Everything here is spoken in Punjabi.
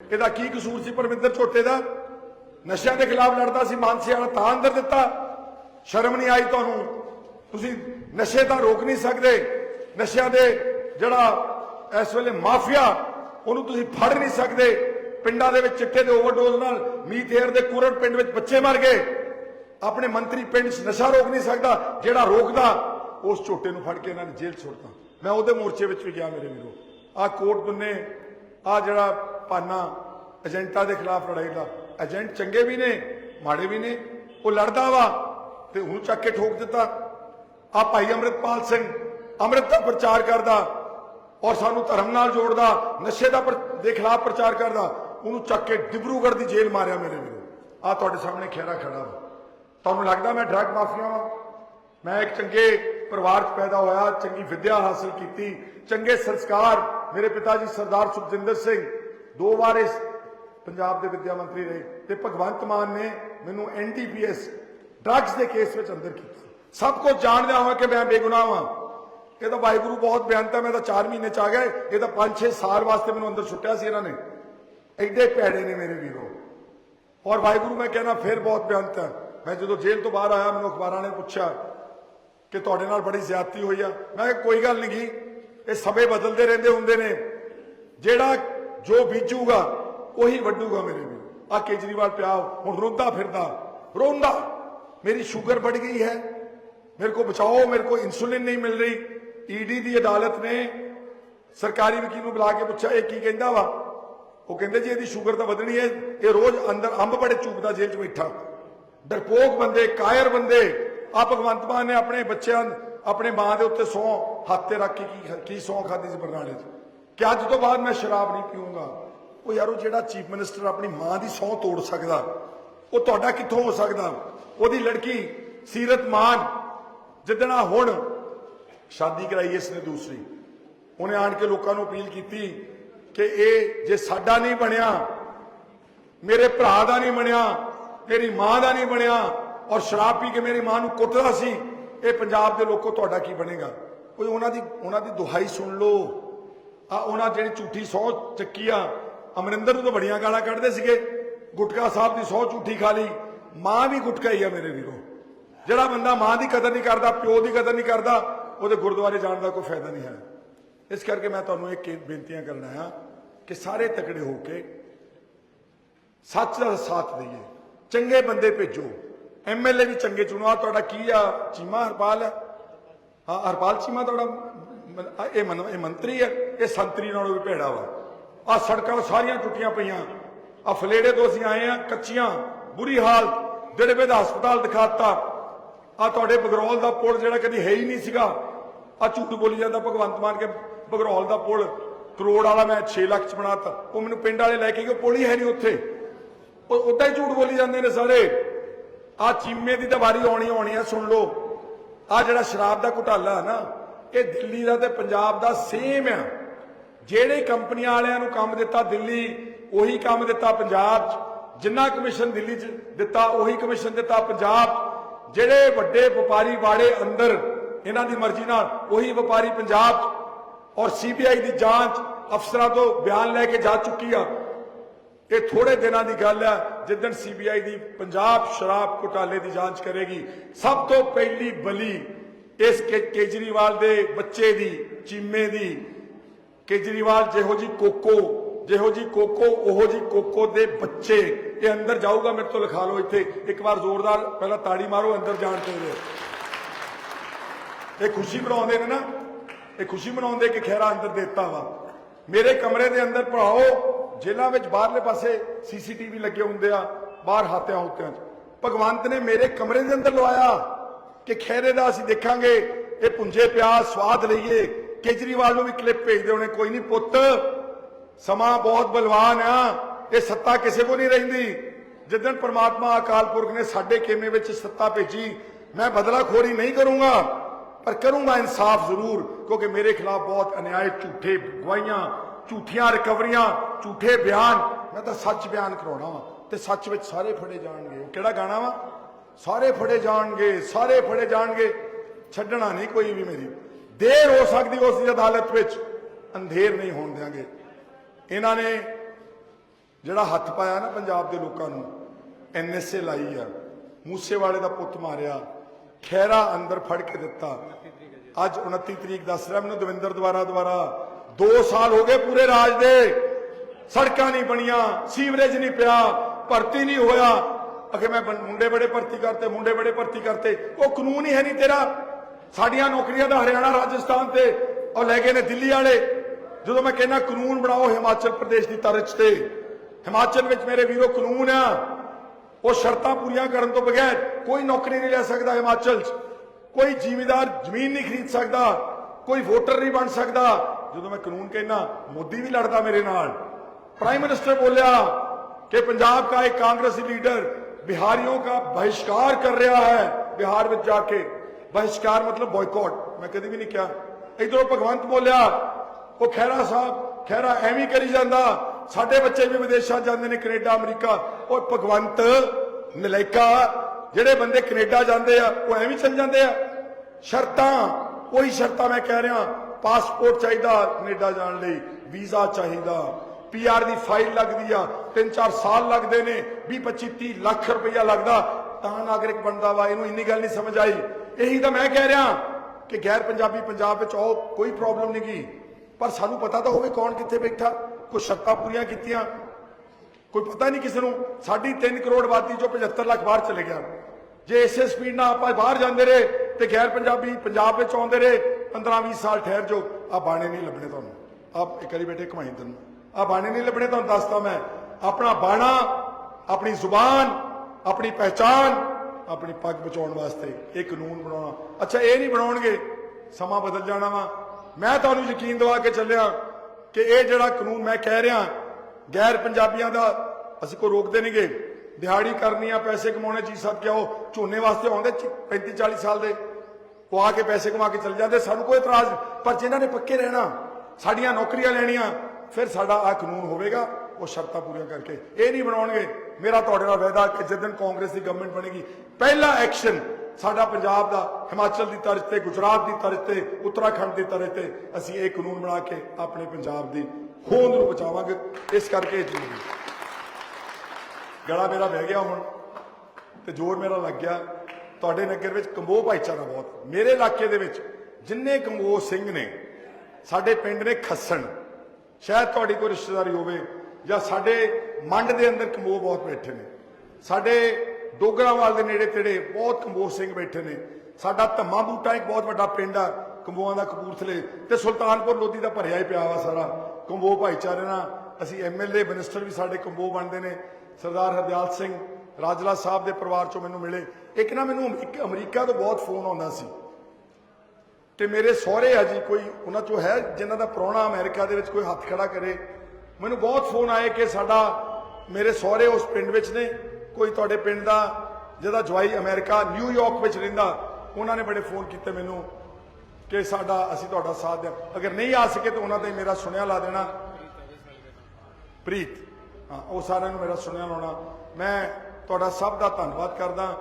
ਇਹਦਾ ਕੀ ਕਸੂਰ ਸੀ ਪਰਮਿੰਦਰ ਝੋਟੇ ਦਾ? ਨਸ਼ਿਆਂ ਦੇ ਖਿਲਾਫ ਲੜਦਾ ਸੀ, ਮਾਨਸੇ ਵਾਲਾ ਤਾਂ ਅੰਦਰ ਦਿੱਤਾ। ਸ਼ਰਮ ਨਹੀਂ ਆਈ ਤੁਹਾਨੂੰ? ਤੁਸੀਂ ਨਸ਼ੇ ਤਾਂ ਰੋਕ ਨਹੀਂ ਸਕਦੇ। ਨਸ਼ਿਆਂ ਦੇ ਜਿਹੜਾ ਇਸ ਵੇਲੇ ਮਾਫੀਆ, ਉਹਨੂੰ ਤੁਸੀਂ ਫੜ ਨਹੀਂ ਸਕਦੇ। ਪਿੰਡਾਂ ਦੇ ਵਿੱਚ ਚਿੱਟੇ ਦੇ ਓਵਰਡੋਜ਼ ਨਾਲ ਮੀਤ ਏਅਰ ਦੇ ਕੁਰੜ ਪਿੰਡ ਵਿੱਚ ਬੱਚੇ ਮਰ ਗਏ। ਆਪਣੇ ਮੰਤਰੀ ਪਿੰਡ 'ਚ ਨਸ਼ਾ ਰੋਕ ਨਹੀਂ ਸਕਦਾ। ਜਿਹੜਾ ਰੋਕਦਾ, ਉਸ ਝੋਟੇ ਨੂੰ ਫੜ ਕੇ ਇਹਨਾਂ ਨੇ ਜੇਲ੍ਹ 'ਚ ਮੈਂ ਉਹਦੇ ਮੋਰਚੇ ਵਿੱਚ ਵੀ ਗਿਆ ਮੇਰੇ ਵੀਰੋ। ਆਹ ਕੋਟ ਦੁੰਨੇ ਆਹ ਜਿਹੜਾ ਪਾਨਾ ਏਜੰਟਾਂ ਦੇ ਖਿਲਾਫ ਲੜਾਈ ਦਾ। ਏਜੰਟ ਚੰਗੇ ਵੀ ਨੇ, ਮਾੜੇ ਵੀ ਨੇ, ਉਹ ਲੜਦਾ ਵਾ ਤੇ ਉਹਨੂੰ ਚੱਕ ਕੇ ਠੋਕ ਦਿੱਤਾ। ਆ ਭਾਈ ਅੰਮ੍ਰਿਤਪਾਲ ਸਿੰਘ ਅੰਮ੍ਰਿਤ ਦਾ ਪ੍ਰਚਾਰ ਕਰਦਾ ਔਰ ਸਾਨੂੰ ਧਰਮ ਨਾਲ ਜੋੜਦਾ, ਨਸ਼ੇ ਦਾ ਦੇ ਖਿਲਾਫ ਪ੍ਰਚਾਰ ਕਰਦਾ। ਉਹਨੂੰ ਚੱਕ ਕੇ ਡਿਬਰੂਗੜ੍ਹ ਦੀ ਜੇਲ੍ਹ ਮਾਰਿਆ ਮੇਰੇ ਵੀਰੋ। ਆ ਤੁਹਾਡੇ ਸਾਹਮਣੇ ਖਹਿਰਾ ਖੜਾ ਵਾ। ਤੁਹਾਨੂੰ ਲੱਗਦਾ ਮੈਂ ਡਰੱਗ ਮਾਫੀਆ ਵਾਂ? ਮੈਂ ਇੱਕ ਚੰਗੇ ਪਰਿਵਾਰ 'ਚ ਪੈਦਾ ਹੋਇਆ, ਚੰਗੀ ਵਿੱਦਿਆ ਹਾਸਲ ਕੀਤੀ, ਚੰਗੇ ਸੰਸਕਾਰ ਮੇਰੇ ਪਿਤਾ ਜੀ ਸਰਦਾਰ ਸੁਖਜਿੰਦਰ ਸਿੰਘ ਦੋ ਵਾਰ ਇਸ ਪੰਜਾਬ ਦੇ ਵਿੱਦਿਆ ਮੰਤਰੀ ਰਹੇ ਤੇ ਭਗਵੰਤ ਮਾਨ ਨੇ ਮੈਨੂੰ ਐਨਡੀਪੀਐਸ ਡਰੱਗਸ ਦੇ ਕੇਸ ਵਿੱਚ ਅੰਦਰ ਕੀਤਾ। ਸਭ ਕੁਝ ਜਾਣਦਿਆਂ ਹੋਇਆ ਕਿ ਮੈਂ ਬੇਗੁਨਾਹ ਹਾਂ। ਇਹ ਤਾਂ ਵਾਹਿਗੁਰੂ ਬਹੁਤ ਬਿਆਨਤਾ ਮੈਂ ਤਾਂ 4 ਮਹੀਨੇ ਚ ਆ ਗਏ ਇਹ ਤਾਂ 5-6 ਸਾਲ ਵਾਸਤੇ ਮੈਨੂੰ ਅੰਦਰ ਛੁੱਟਿਆ ਸੀ ਇਹਨਾਂ ਨੇ। ਐਡੇ ਭੈੜੇ ਨੇ ਮੇਰੇ ਵੀਰੋ। ਔਰ ਵਾਹਿਗੁਰੂ, ਮੈਂ ਕਹਿਣਾ ਫਿਰ ਬਹੁਤ ਬਿਆਨਤਾ ਹੈ। ਮੈਂ ਜਦੋਂ ਜੇਲ੍ਹ ਤੋਂ ਬਾਹਰ ਆਇਆ, ਮੈਨੂੰ ਅਖਬਾਰਾਂ ਨੇ ਪੁੱਛਿਆ ਕਿ ਤੁਹਾਡੇ ਨਾਲ ਬੜੀ ਜ਼ਿਆਦਤੀ ਹੋਈ ਆ। ਮੈਂ ਕਿਹਾ, ਕੋਈ ਗੱਲ ਨਹੀਂ ਗੀ ਇਹ ਸਮੇਂ ਬਦਲਦੇ ਰਹਿੰਦੇ ਹੁੰਦੇ ਨੇ। ਜਿਹੜਾ ਜੋ ਬੀਜੂਗਾ, ਉਹੀ ਵੱਡੂਗਾ ਮੇਰੇ ਵੀ। ਆ ਕੇਜਰੀਵਾਲ ਪਿਆ ਹੁਣ ਰੋਂਦਾ ਫਿਰਦਾ, ਰੋਂਦਾ। ਮੇਰੀ ਸ਼ੂਗਰ ਵੱਧ ਗਈ ਹੈ। ਮੇਰੇ ਕੋ ਬਚਾਓ, ਮੇਰੇ ਕੋ ਇਨਸੂਲਿਨ ਨਹੀਂ ਮਿਲ ਰਹੀ। ਈਡੀ ਦੀ ਅਦਾਲਤ ਨੇ ਸਰਕਾਰੀ ਵਕੀਲ ਨੂੰ ਬੁਲਾ ਕੇ ਪੁੱਛਿਆ, ਇਹ ਕੀ ਕਹਿੰਦਾ ਵਾ? ਉਹ ਕਹਿੰਦੇ ਜੀ, ਇਹਦੀ ਸ਼ੂਗਰ ਤਾਂ ਵਧਣੀ ਹੈ। ਇਹ ਰੋਜ਼ ਅੰਦਰ ਅੰਬ ਬੜੇ ਚੂਪਦਾ ਜੇਲ੍ਹ 'ਚ ਬੈਠਾ। ਡਰਪੋਕ ਬੰਦੇ, ਕਾਇਰ ਬੰਦੇ। ਆ ਭਗਵੰਤ ਮਾਨ ਨੇ ਆਪਣੇ ਬੱਚਿਆਂ, ਆਪਣੇ ਮਾਂ ਦੇ ਉੱਤੇ ਸੌ, ਹੱਥ ਤੇ ਰੱਖ ਕੇ ਕੀ ਕੀ ਸੌ ਖਾਦੀ ਸੀ ਬਰਨਾਲੇ 'ਚ। ਕਿ ਅੱਜ ਤੋਂ ਬਾਅਦ ਮੈਂ ਸ਼ਰਾਬ ਨਹੀਂ ਪੀਊਂਗਾ। ਉਹ ਯਾਰ, ਉਹ ਜਿਹੜਾ ਚੀਫ ਮਿਨਿਸਟਰ ਆਪਣੀ ਮਾਂ ਦੀ ਸੌ ਤੋੜ ਸਕਦਾ, ਉਹ ਤੁਹਾਡਾ ਕਿੱਥੋਂ ਹੋ ਸਕਦਾ? ਉਹਦੀ ਲੜਕੀ ਸੀਰਤ ਮਾਨ ਜਿੱਦਣਾ ਹੁਣ ਸ਼ਾਦੀ ਕਰਾਈ ਇਸ ਨੇ ਦੂਸਰੀ। ਉਹਨੇ ਆਣ ਕੇ ਲੋਕਾਂ ਨੂੰ ਅਪੀਲ ਕੀਤੀ ਕਿ ਇਹ ਜੇ ਸਾਡਾ ਨਹੀਂ ਬਣਿਆ, ਮੇਰੇ ਭਰਾ ਦਾ ਨਹੀਂ ਬਣਿਆ, ਮੇਰੀ ਮਾਂ ਦਾ ਨਹੀਂ ਬਣਿਆ, ਔਰ ਸ਼ਰਾਬ ਪੀ ਕੇ ਮੇਰੀ ਮਾਂ ਨੂੰ ਕੁੱਟਦਾ ਸੀ, ਇਹ ਪੰਜਾਬ ਦੇ ਲੋਕੋ ਤੁਹਾਡਾ ਕੀ ਬਣੇਗਾ? ਕੋਈ ਉਹਨਾਂ ਦੀ ਉਹਨਾਂ ਦੀ ਦੁਹਾਈ ਸੁਣ ਲਓ। ਆ ਉਹਨਾਂ ਜਿਹੜੀ ਝੂਠੀ ਸੌ ਚੱਕੀ ਆ, ਅਮਰਿੰਦਰ ਨੂੰ ਤਾਂ ਬੜੀਆਂ ਗਾਲਾਂ ਕੱਢਦੇ ਸੀਗੇ। ਗੁਟਕਾ ਸਾਹਿਬ ਦੀ ਸੌ ਝੂਠੀ ਖਾ ਲਈ ਮਾਂ ਵੀ ਗੁਟਕਾ ਹੀ ਆ ਮੇਰੇ ਵੀਰੋ। ਜਿਹੜਾ ਬੰਦਾ ਮਾਂ ਦੀ ਕਦਰ ਨਹੀਂ ਕਰਦਾ, ਪਿਓ ਦੀ ਕਦਰ ਨਹੀਂ ਕਰਦਾ, ਉਹਦੇ ਗੁਰਦੁਆਰੇ ਜਾਣ ਦਾ ਕੋਈ ਫਾਇਦਾ ਨਹੀਂ ਹੈ। ਇਸ ਕਰਕੇ ਮੈਂ ਤੁਹਾਨੂੰ ਇੱਕ ਬੇਨਤੀਆਂ ਕਰਨਾ ਆ ਕਿ ਸਾਰੇ ਤਕੜੇ ਹੋ ਕੇ ਸੱਚ ਦਾ ਸਾਥ ਦਈਏ। ਚੰਗੇ ਬੰਦੇ ਭੇਜੋ। ਐਮਐਲਏ ਵੀ ਚੰਗੇ ਚੁਣੋ। ਤੁਹਾਡਾ ਕੀ ਆ? ਚੀਮਾ ਹਰਪਾਲ ਹੈ? ਹਾਂ, ਹਰਪਾਲ ਚੀਮਾ ਤੁਹਾਡਾ ਇਹ ਮਨ ਇਹ ਮੰਤਰੀ ਹੈ। ਇਹ ਸੰਤਰੀ ਨਾਲੋਂ ਵੀ ਭੈੜਾ ਵਾ। ਆ ਸੜਕਾਂ ਸਾਰੀਆਂ ਟੁੱਟੀਆਂ ਪਈਆਂ। ਆ ਫਲੇੜੇ ਤੋਂ ਅਸੀਂ ਆਏ ਆ ਕੱਚੀਆਂ, ਬੁਰੀ ਹਾਲਤ ਡੇੜਵੇ ਦਾ ਹਸਪਤਾਲ ਦਿਖਾਤਾ। ਆ ਤੁਹਾਡੇ ਬਗਰੌਲ ਦਾ ਪੁਲ ਜਿਹੜਾ ਕਦੀ ਹੈ ਹੀ ਨਹੀਂ ਸੀਗਾ। ਆ ਝੂਠ ਬੋਲੀ ਜਾਂਦਾ ਭਗਵੰਤ ਮਾਨ ਕੇ ਬਗਰੌਲ ਦਾ ਪੁਲ। ਕਰੋੜ ਵਾਲਾ ਮੈਂ 6 ਲੱਖ ਚ ਬਣਾਤਾ। ਉਹ ਮੈਨੂੰ ਪਿੰਡ ਵਾਲੇ ਲੈ ਕੇ ਗਏ ਪੁਲ ਹੀ ਹੈ ਨਹੀਂ ਉੱਥੇ। ਉਹ ਉਦਾਂ ਹੀ ਝੂਠ ਬੋਲੀ ਜਾਂਦੇ ਨੇ ਸਾਰੇ। ਆ ਚੀਮੇ ਦੀ ਤਾਂ ਵਾਰੀ ਆਉਣੀ ਆਉਣੀ ਆ, ਸੁਣ ਲਓ। ਆ ਜਿਹੜਾ ਸ਼ਰਾਬ ਦਾ ਘੁਟਾਲਾ ਹੈ ਨਾ, ਇਹ ਦਿੱਲੀ ਦਾ ਤੇ ਪੰਜਾਬ ਦਾ ਸੇਮ ਆ। ਜਿਹੜੇ ਕੰਪਨੀਆਂ ਵਾਲਿਆਂ ਨੂੰ ਕੰਮ ਦਿੱਤਾ ਦਿੱਲੀ, ਉਹੀ ਕੰਮ ਦਿੱਤਾ ਪੰਜਾਬ 'ਚ। ਜਿੰਨਾ ਕਮਿਸ਼ਨ ਦਿੱਲੀ 'ਚ ਦਿੱਤਾ, ਉਹੀ ਕਮਿਸ਼ਨ ਦਿੱਤਾ ਪੰਜਾਬ ਜਿਹੜੇ ਵੱਡੇ ਵਪਾਰੀ ਵਾੜੇ ਅੰਦਰ, ਇਹਨਾਂ ਦੀ ਮਰਜ਼ੀ ਨਾਲ, ਉਹੀ ਵਪਾਰੀ ਪੰਜਾਬ 'ਚ। ਔਰ ਸੀਬੀਆਈ ਦੀ ਜਾਂਚ ਅਫਸਰਾਂ ਤੋਂ ਬਿਆਨ ਲੈ ਕੇ ਜਾ ਚੁੱਕੀ ਆ। ਇਹ ਥੋੜੇ ਦਿਨਾਂ ਦੀ ਗੱਲ ਹੈ ਜਿੱਦਣ ਸੀਬੀਆਈ ਦੀ ਪੰਜਾਬ ਸ਼ਰਾਬ ਘੁਟਾਲੇ ਦੀ ਜਾਂਚ ਕਰੇਗੀ। ਸਭ ਤੋਂ ਪਹਿਲੀ ਬਲੀ ਇਸ ਕੇਜਰੀਵਾਲ ਦੇ ਬੱਚੇ ਦੀ, ਚੀਮੇ ਦੀ। ਕੇਜਰੀਵਾਲ ਜਿਹੋ ਜੀ ਕੋਕੋ, ਜਿਹੋ ਜੀ ਕੋਕੋ, ਉਹੋ ਜੀ ਕੋਕੋ ਦੇ ਬੱਚੇ, ਇਹ ਅੰਦਰ ਜਾਊਗਾ ਮੇਰੇ ਤੋਂ ਲਿਖਾ ਲਓ ਇੱਥੇ। ਇੱਕ ਵਾਰ ਜ਼ੋਰਦਾਰ ਪਹਿਲਾਂ ਤਾੜੀ ਮਾਰੋ, ਅੰਦਰ ਜਾਣ ਤੋਂ ਇਹ ਖੁਸ਼ੀ ਮਨਾਉਂਦੇ ਨੇ ਨਾ, ਇਹ ਖੁਸ਼ੀ ਮਨਾਉਂਦੇ ਕਿ ਖੈਰਾ ਅੰਦਰ ਦਿੱਤਾ ਵਾ। ਮੇਰੇ ਕਮਰੇ ਦੇ ਅੰਦਰ ਭਰਾਓ ਜੇਲ੍ਹਾਂ ਵਿੱਚ ਬਾਹਰਲੇ ਪਾਸੇ ਸੀਸੀਟੀਵੀ ਲੱਗੇ ਹੁੰਦੇ ਆ, ਬਾਹਰ ਹਾਤਿਆਂ ਹੁੱਤਿਆਂ 'ਚ। ਭਗਵੰਤ ਨੇ ਮੇਰੇ ਕਮਰੇ ਦੇ ਅੰਦਰ ਲਵਾਇਆ ਕਿ ਖੈਰੇ ਦਾ ਅਸੀਂ ਦੇਖਾਂਗੇ, ਇਹ ਪੁੰਜੇ ਪਿਆ ਸਵਾਦ ਲਈਏ। ਕੇਜਰੀਵਾਲ ਨੂੰ ਵੀ ਕਲਿੱਪ ਭੇਜਦੇ ਹੋਣੇ ਕੋਈ ਨਹੀਂ ਪੁੱਤ, ਸਮਾਂ ਬਹੁਤ ਬਲਵਾਨ ਆ, ਇਹ ਸੱਤਾ ਕਿਸੇ ਕੋ ਨਹੀਂ ਰਹਿੰਦੀ। ਜਿੱਦਣ ਪ੍ਰਮਾਤਮਾ ਅਕਾਲ ਪੁਰਖ ਨੇ ਸਾਡੇ ਖੇਮੇ ਵਿੱਚ ਸੱਤਾ ਭੇਜੀ, ਮੈਂ ਬਦਲਾਖੋਰੀ ਨਹੀਂ ਕਰੂੰਗਾ, ਪਰ ਕਰੂੰਗਾ ਇਨਸਾਫ ਜ਼ਰੂਰ, ਕਿਉਂਕਿ ਮੇਰੇ ਖਿਲਾਫ ਬਹੁਤ ਅਨਿਆਏ, ਝੂਠੇ ਗਵਾਹੀਆਂ, ਝੂਠੀਆਂ ਰਿਕਵਰੀਆਂ, ਝੂਠੇ ਬਿਆਨ, ਮੈਂ ਤਾਂ ਸੱਚ ਬਿਆਨ ਕਰਾਉਣਾ ਵਾ, ਤੇ ਸੱਚ ਵਿੱਚ ਸਾਰੇ ਫੜੇ ਜਾਣਗੇ। ਉਹ ਕਿਹੜਾ ਗਾਣਾ ਵਾ? ਸਾਰੇ ਫੜੇ ਜਾਣਗੇ, ਸਾਰੇ ਫੜੇ ਜਾਣਗੇ। ਛੱਡਣਾ ਨਹੀਂ ਕੋਈ ਵੀ ਮੇਰੀ। ਦੇਰ ਹੋ ਸਕਦੀ ਉਸ ਦੀ ਅਦਾਲਤ ਵਿੱਚ। ਅੰਧੇਰ ਨਹੀਂ ਹੋਣ ਦਿਆਂਗੇ। ਇਹਨਾਂ ਨੇ ਜਿਹੜਾ ਹੱਥ ਪਾਇਆ ਨਾ ਪੰਜਾਬ ਦੇ ਲੋਕਾਂ ਨੂੰ ਐਨਐਸਏ ਲਾਈ ਆ। ਮੂਸੇਵਾਲੇ ਦਾ ਪੁੱਤ ਮਾਰਿਆ। ਖੈਰਾ ਅੰਦਰ ਫੜ ਕੇ ਦਿੱਤਾ। ਅੱਜ 29 ਤਰੀਕ ਦੱਸ ਰਿਹਾ ਮੈਨੂੰ, ਦਵਿੰਦਰ ਦੁਆਰਾ ਦੁਆਰਾ। 2 ਸਾਲ ਹੋ ਗਏ ਪੂਰੇ ਰਾਜ ਦੇ। ਸੜਕਾਂ ਨਹੀਂ ਬਣੀਆਂ, ਸੀਵਰੇਜ ਨਹੀਂ ਪਿਆ, ਭਰਤੀ ਨਹੀਂ ਹੋਇਆ। ਅਖੇ ਮੈਂ ਮੁੰਡੇ ਬੜੇ ਭਰਤੀ ਕਰਤੇ, ਮੁੰਡੇ ਬੜੇ ਭਰਤੀ ਕਰਤੇ। ਉਹ ਕਾਨੂੰਨ ਹੀ ਹੈ ਨਹੀਂ ਤੇਰਾ। ਸਾਡੀਆਂ ਨੌਕਰੀਆਂ ਦਾ ਹਰਿਆਣਾ, ਰਾਜਸਥਾਨ ਤੇ ਉਹ ਲੈ ਗਏ ਨੇ ਦਿੱਲੀ ਵਾਲੇ। ਜਦੋਂ ਮੈਂ ਕਹਿੰਦਾ ਕਾਨੂੰਨ ਬਣਾਓ ਹਿਮਾਚਲ ਪ੍ਰਦੇਸ਼ ਦੀ ਤਰਜ਼ ਤੇ, ਹਿਮਾਚਲ ਵਿੱਚ ਮੇਰੇ ਵੀਰੋ ਕਾਨੂੰਨ ਆ। ਉਹ ਸ਼ਰਤਾਂ ਪੂਰੀਆਂ ਕਰਨ ਤੋਂ ਬਗੈਰ ਕੋਈ ਨੌਕਰੀ ਨਹੀਂ ਲੈ ਸਕਦਾ ਹਿਮਾਚਲ 'ਚ। ਕੋਈ ਜ਼ਿਮੀਦਾਰ ਜ਼ਮੀਨ ਨਹੀਂ ਖਰੀਦ ਸਕਦਾ, ਕੋਈ ਵੋਟਰ ਨਹੀਂ ਬਣ ਸਕਦਾ। ਜਦੋਂ ਮੈਂ ਕਾਨੂੰਨ ਕਹਿੰਦਾ, ਮੋਦੀ ਵੀ ਲੜਦਾ ਮੇਰੇ ਨਾਲ। ਪ੍ਰਾਈਮ ਮਿਨਿਸਟਰ ਬੋਲਿਆ ਕਿ ਪੰਜਾਬ ਦਾ ਇੱਕ ਕਾਂਗਰਸੀ ਲੀਡਰ ਬਿਹਾਰੀਆਂ ਦਾ ਬਹਿਸ਼ਕਾਰ ਕਰ ਰਿਹਾ ਹੈ, ਬਿਹਾਰ ਵਿੱਚ ਜਾ ਕੇ। ਬਹਿਸ਼ਕਾਰ ਮਤਲਬ ਬੋਇਕਾਟ ਮੈਂ ਕਦੀ ਵੀ ਨਹੀਂ ਕਿਹਾ ਇਧਰੋਂ ਭਗਵੰਤ ਬੋਲਿਆ ਉਹ ਖੈਰਾ ਸਾਹਿਬ ਖੈਰਾ ਐਵੇਂ ਕਰੀ ਜਾਂਦਾ ਸਾਡੇ ਬੱਚੇ ਵੀ ਵਿਦੇਸ਼ਾਂ ਜਾਂਦੇ ਨੇ ਕੈਨੇਡਾ ਅਮਰੀਕਾ ਉਹ ਭਗਵੰਤ ਨਲਾਇਕਾ ਜਿਹੜੇ ਬੰਦੇ ਕੈਨੇਡਾ ਜਾਂਦੇ ਆ ਉਹ ਐਵੇਂ ਚੱਲ ਜਾਂਦੇ ਆ ਸ਼ਰਤਾਂ ਕੋਈ ਸ਼ਰਤਾਂ ਮੈਂ ਕਹਿ ਰਿਹਾ ਪਾਸਪੋਰਟ ਚਾਹੀਦਾ ਕੈਨੇਡਾ ਜਾਣ ਲਈ ਵੀਜ਼ਾ ਚਾਹੀਦਾ ਪੀਆਰ ਦੀ ਫਾਈਲ ਲੱਗਦੀ ਆ 3-4 ਸਾਲ ਲੱਗਦੇ ਨੇ 20 25 30 ਲੱਖ ਰੁਪਇਆ ਲੱਗਦਾ ਤਾਂ ਨਾਗਰਿਕ ਬਣਦਾ ਵਾ, ਇਹਨੂੰ ਇੰਨੀ ਗੱਲ ਨਹੀਂ ਸਮਝ ਆਈ। ਇਹੀ ਤਾਂ ਮੈਂ ਕਹਿ ਰਿਹਾ ਕਿ ਗੈਰ ਪੰਜਾਬੀ ਪੰਜਾਬ ਵਿੱਚ ਆਓ ਕੋਈ ਪ੍ਰੋਬਲਮ ਨਹੀਂ ਗਈ ਪਰ ਸਾਨੂੰ ਪਤਾ ਤਾਂ ਹੋਵੇ ਕੌਣ ਕਿੱਥੇ ਬੈਠਾ। ਕੋਈ ਸ਼ਰਤਾਂ ਪੂਰੀਆਂ ਕੀਤੀਆਂ। ਕੋਈ ਪਤਾ ਨਹੀਂ ਕਿਸੇ ਨੂੰ। ਸਾਡੀ 3 ਕਰੋੜ ਆਬਾਦੀ ਚੋਂ 75 ਲੱਖ ਬਾਹਰ ਚਲੇ ਗਿਆ। ਜੇ ਇਸੇ ਸਪੀਡ ਨਾਲ ਆਪਾਂ ਬਾਹਰ ਜਾਂਦੇ ਰਹੇ ਤੇ ਗੈਰ ਪੰਜਾਬੀ ਪੰਜਾਬ ਵਿੱਚ ਆਉਂਦੇ ਰਹੇ 15 20 ਸਾਲ ਠਹਿਰ ਜੋ ਆ ਬਾਣੇ ਨਹੀਂ ਲੱਭਣੇ ਤੁਹਾਨੂੰ। ਆਪ ਇੱਕ ਵਾਰੀ ਬੈਠੇ ਕਮਾਈ ਤੈਨੂੰ। ਆ ਬਾਣੇ ਨਹੀਂ ਲੱਭਣੇ ਤੁਹਾਨੂੰ, ਦੱਸਦਾ ਮੈਂ। ਆਪਣਾ ਬਾਣਾ, ਆਪਣੀ ਜ਼ੁਬਾਨ ਆਪਣੀ ਪਹਿਚਾਨ ਆਪਣੀ ਪੱਗ ਬਚਾਉਣ ਵਾਸਤੇ ਇਹ ਕਾਨੂੰਨ ਬਣਾਉਣਾ। ਅੱਛਾ, ਇਹ ਨਹੀਂ ਬਣਾਉਣਗੇ, ਸਮਾਂ ਬਦਲ ਜਾਣਾ ਵਾ। ਮੈਂ ਤੁਹਾਨੂੰ ਯਕੀਨ ਦਿਵਾ ਕੇ ਚੱਲਿਆ ਕਿ ਇਹ ਜਿਹੜਾ ਕਾਨੂੰਨ ਮੈਂ ਕਹਿ ਰਿਹਾ, ਗੈਰ ਪੰਜਾਬੀਆਂ ਦਾ, ਅਸੀਂ ਕੋ ਰੋਕਦੇ ਨਹੀਂਗੇ। ਦਿਹਾੜੀ ਕਰਨੀ ਆ, ਪੈਸੇ ਕਮਾਉਣੇ, ਜੀ ਸਭ ਕਿਹਾ, ਉਹ ਝੋਨੇ ਵਾਸਤੇ ਆਉਂਦੇ 35 40 ਸਾਲ ਦੇ। ਉਹ ਆ ਕੇ ਪੈਸੇ ਕਮਾ ਕੇ ਚਲੇ ਜਾਂਦੇ, ਸਾਨੂੰ ਕੋਈ ਇਤਰਾਜ਼ ਨਹੀਂ। ਪਰ ਜਿਨ੍ਹਾਂ ਨੇ ਪੱਕੇ ਰਹਿਣਾ, ਸਾਡੀਆਂ ਨੌਕਰੀਆਂ ਲੈਣੀਆਂ, ਫਿਰ ਸਾਡਾ ਆ ਕਾਨੂੰਨ ਹੋਵੇਗਾ, ਉਹ ਸ਼ਰਤਾਂ ਪੂਰੀਆਂ ਕਰਕੇ। ਇਹ ਨਹੀਂ ਬਣਾਉਣਗੇ। ਮੇਰਾ ਤੁਹਾਡੇ ਨਾਲ ਵਾਅਦਾ ਕਿ ਜਿਸ ਦਿਨ ਕਾਂਗਰਸ ਦੀ ਗਵਰਨਮੈਂਟ ਬਣੇਗੀ, ਪਹਿਲਾ ਐਕਸ਼ਨ ਸਾਡਾ ਪੰਜਾਬ ਦਾ, ਹਿਮਾਚਲ ਦੀ ਤਰਜ਼ ਤੇ, ਗੁਜਰਾਤ ਦੀ ਤਰਜ਼ ਤੇ, ਉੱਤਰਾਖੰਡ ਦੀ ਤਰਜ਼ ਤੇ ਅਸੀਂ ਇਹ ਕਾਨੂੰਨ ਬਣਾ ਕੇ ਆਪਣੇ ਪੰਜਾਬ ਦੀ ਹੋਂਦ ਨੂੰ ਬਚਾਵਾਂਗੇ। ਇਸ ਕਰਕੇ ਇਹ ਜ਼ਰੂਰੀ ਗਲਾ ਮੇਰਾ ਬਹਿ ਗਿਆ ਹੁਣ ਤੇ ਜ਼ੋਰ ਮੇਰਾ ਲੱਗ ਗਿਆ। ਤੁਹਾਡੇ ਨਗਰ ਵਿੱਚ ਕੰਬੋ ਭਾਈਚਾਰਾ ਬਹੁਤ, ਮੇਰੇ ਇਲਾਕੇ ਦੇ ਵਿੱਚ ਜਿੰਨੇ ਕੰਬੋ ਸਿੰਘ ਨੇ, ਸਾਡੇ ਪਿੰਡ ਨੇ ਖੱਸਣ। ਸ਼ਾਇਦ ਤੁਹਾਡੀ ਕੋਈ ਰਿਸ਼ਤੇਦਾਰੀ ਹੋਵੇ ਜਾਂ ਸਾਡੇ ਮੰਡ ਦੇ ਅੰਦਰ ਕੰਬੋ ਬਹੁਤ ਬੈਠੇ ਨੇ। ਸਾਡੇ ਡੋਗਰਾਵਾਲ ਦੇ ਨੇੜੇ ਤੇੜੇ ਬਹੁਤ ਕੰਬੋ ਸਿੰਘ ਬੈਠੇ ਨੇ। ਸਾਡਾ ਧੰਮਾ ਬੂਟਾ ਇੱਕ ਬਹੁਤ ਵੱਡਾ ਪਿੰਡ ਆ, ਕੰਬੋਆਂ ਦਾ ਕਪੂਰਥਲੇ। ਤੇ ਸੁਲਤਾਨਪੁਰ ਲੋਧੀ ਦਾ ਭਰਿਆ ਹੀ ਪਿਆ ਵਾ ਸਾਰਾ ਕੰਬੋ ਭਾਈਚਾਰੇ ਨਾਲ। ਅਸੀਂ ਐਮਐਲਏ ਮਿਨਿਸਟਰ ਵੀ ਸਾਡੇ ਕੰਬੋ ਬਣਦੇ ਨੇ। ਸਰਦਾਰ ਹਰਦਿਆਲ ਸਿੰਘ ਰਾਜਲਾ ਸਾਹਿਬ ਦੇ ਪਰਿਵਾਰ ਚੋਂ ਮੈਨੂੰ ਮਿਲੇ। ਇੱਕ ਨਾ ਮੈਨੂੰ ਅਮਰੀਕਾ ਅਮਰੀਕਾ ਤੋਂ ਬਹੁਤ ਫੋਨ ਆਉਂਦਾ ਸੀ। ਤੇ ਮੇਰੇ ਸਹੁਰੇ ਆ ਜੀ ਕੋਈ, ਉਹਨਾਂ ਚੋਂ ਹੈ ਜਿਨ੍ਹਾਂ ਦਾ ਪ੍ਰਾਹੁਣਾ ਅਮਰੀਕਾ ਦੇ ਵਿੱਚ ਕੋਈ ਹੱਥ ਖੜਾ ਕਰੇ। ਮੈਨੂੰ ਬਹੁਤ ਫੋਨ ਆਏ ਕਿ ਸਾਡਾ ਮੇਰੇ ਸਹੁਰੇ ਉਸ ਪਿੰਡ ਵਿੱਚ ਨੇ, ਕੋਈ ਤੁਹਾਡੇ ਪਿੰਡ ਦਾ, ਜਿਹਦਾ ਜਵਾਈ ਅਮਰੀਕਾ ਨਿਊਯਾਰਕ ਵਿੱਚ ਰਹਿੰਦਾ, ਉਹਨਾਂ ਨੇ ਬੜੇ ਫੋਨ ਕੀਤੇ ਮੈਨੂੰ ਕਿ ਸਾਡਾ, ਅਸੀਂ ਤੁਹਾਡਾ ਸਾਥ ਦਿਆਂ ਅਗਰ ਨਹੀਂ ਆ ਸਕੇ ਤਾਂ ਉਹਨਾਂ ਤੇ ਮੇਰਾ ਸੁਣਿਆ ਲਾ ਦੇਣਾ। ਪ੍ਰੀਤ, ਹਾਂ, ਉਹ ਸਾਰਿਆਂ ਨੂੰ ਮੇਰਾ ਸੁਣਿਆ ਲਾਉਣਾ। ਮੈਂ ਤੁਹਾਡਾ ਸਭ ਦਾ ਧੰਨਵਾਦ ਕਰਦਾ।